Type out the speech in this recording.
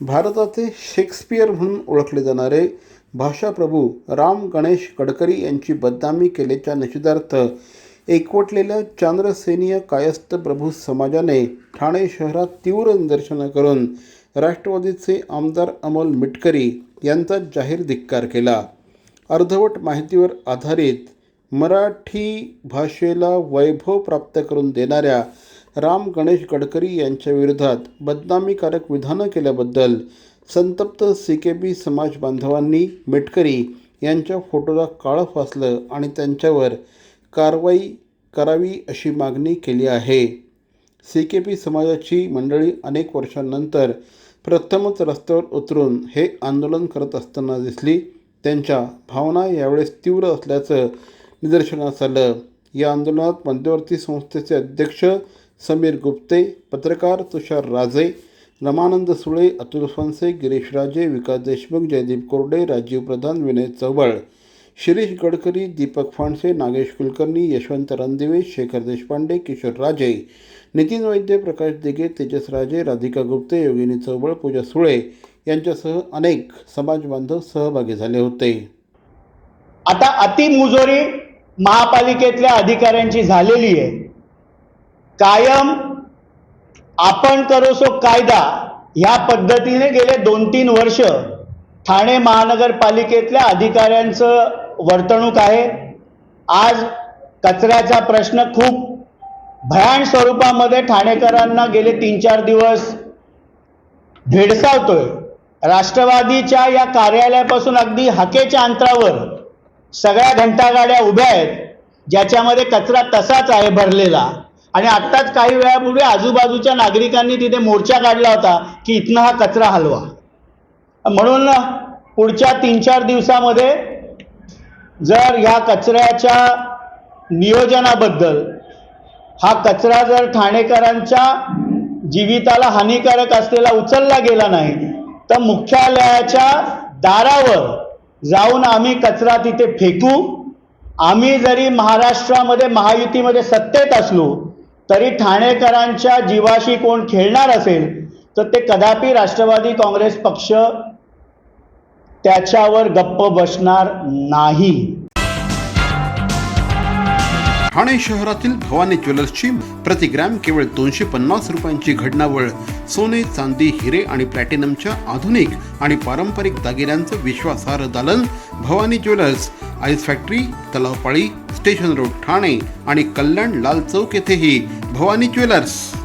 भारताचे शेक्सपियर म्हणून ओळखले जाणारे भाषाप्रभू राम गणेश गडकरी यांची बदनामी केल्याच्या निषेधार्थ एकवटलेल्या चांद्रसेनीय कायस्थ प्रभू समाजाने ठाणे शहरात तीव्र निदर्शनं करून राष्ट्रवादीचे आमदार अमोल मिटकरी यांचा जाहीर धिक्कार केला. अर्धवट माहितीवर आधारित मराठी भाषेला वैभव प्राप्त करून देणाऱ्या राम गणेश गडकरी यांच्या विरोधात बदनामीकारक विधानं केल्याबद्दल संतप्त सी के बी समाज बांधवांनी मेटकरी यांच्या फोटोला काळं फासलं आणि त्यांच्यावर कारवाई करावी अशी मागणी केली आहे. सी के पी समाजाची मंडळी अनेक वर्षांनंतर प्रथमच रस्त्यावर उतरून हे आंदोलन करत असताना दिसली. त्यांच्या भावना यावेळेस तीव्र असल्याचं निदर्शनास आलं. या आंदोलनात मध्यवर्ती संस्थेचे अध्यक्ष समीर गुप्ते पत्रकार तुषार राजे रमानंद सुळे अतुल फनसे गिरीश राजे विकास देशमुख जयदीप कोरडे राजीव प्रधान विनय चव्हाळ शिरीष गडकरी दीपक फांडसे नागेश कुलकर्णी यशवंत रणदिवे शेखर देशपांडे किशोर राजे नितीन वैद्य प्रकाश दिगे तेजस राजे राधिका गुप्ते योगिनी चौबळ पूजा सुळे यांच्यासह अनेक समाज बांधव सहभागी झाले होते. आता अतिमुजोरी महापालिकेतल्या अधिकाऱ्यांची झालेली आहे. कायम आपण करोसो कायदा. ह्या पद्धतीने गेले दोन तीन वर्ष ठाणे महानगरपालिकेतल्या अधिकाऱ्यांचं वर्तणूक आहे. आज कचऱ्याचा प्रश्न खूप भयान स्वरूपामध्ये ठाणेकरांना गेले तीन चार दिवस भेडसावतोय. राष्ट्रवादीच्या या कार्यालयापासून अगदी हाकेच्या अंतरावर सगळ्या घंटागाड्या उभ्या आहेत ज्याच्यामध्ये कचरा तसाच आहे भरलेला. आणि आत्ताच काही वेळापूर्वी आजूबाजूच्या नागरिकांनी तिथे मोर्चा काढला होता की इथनं हा कचरा हलवा. म्हणून पुढच्या तीन चार दिवसामध्ये जर ह्या कचऱ्याच्या नियोजनाबद्दल हा कचरा जर ठाणेकरांच्या जीविताला हानिकारक असलेला उचलला गेला नाही तर मुख्यालयाच्या दारावर जाऊन आम्ही कचरा तिथे फेकू. आम्ही जरी महाराष्ट्रामध्ये महायुतीमध्ये सत्तेत असलो तरी ठाणेकरांच्या जीवाशी कोण खेळणार असेल तर ते कदापि राष्ट्रवादी काँग्रेस पक्ष त्याच्यावर गप्प बसणार नाही. ठाणे शहरातील भवानी ज्वेलर्सची प्रति ग्रॅम केवळ दोनशे पन्नास रुपयांची घडणावळ सोने चांदी हिरे आणि प्लॅटिनमच्या आधुनिक आणि पारंपरिक दागिन्यांचं विश्वासार्ह दालन Bhavani jewellers ice factory Talavpali station road Thane आणि कल्याण लाल चौक येथेही भवानी ज्वेलर्स.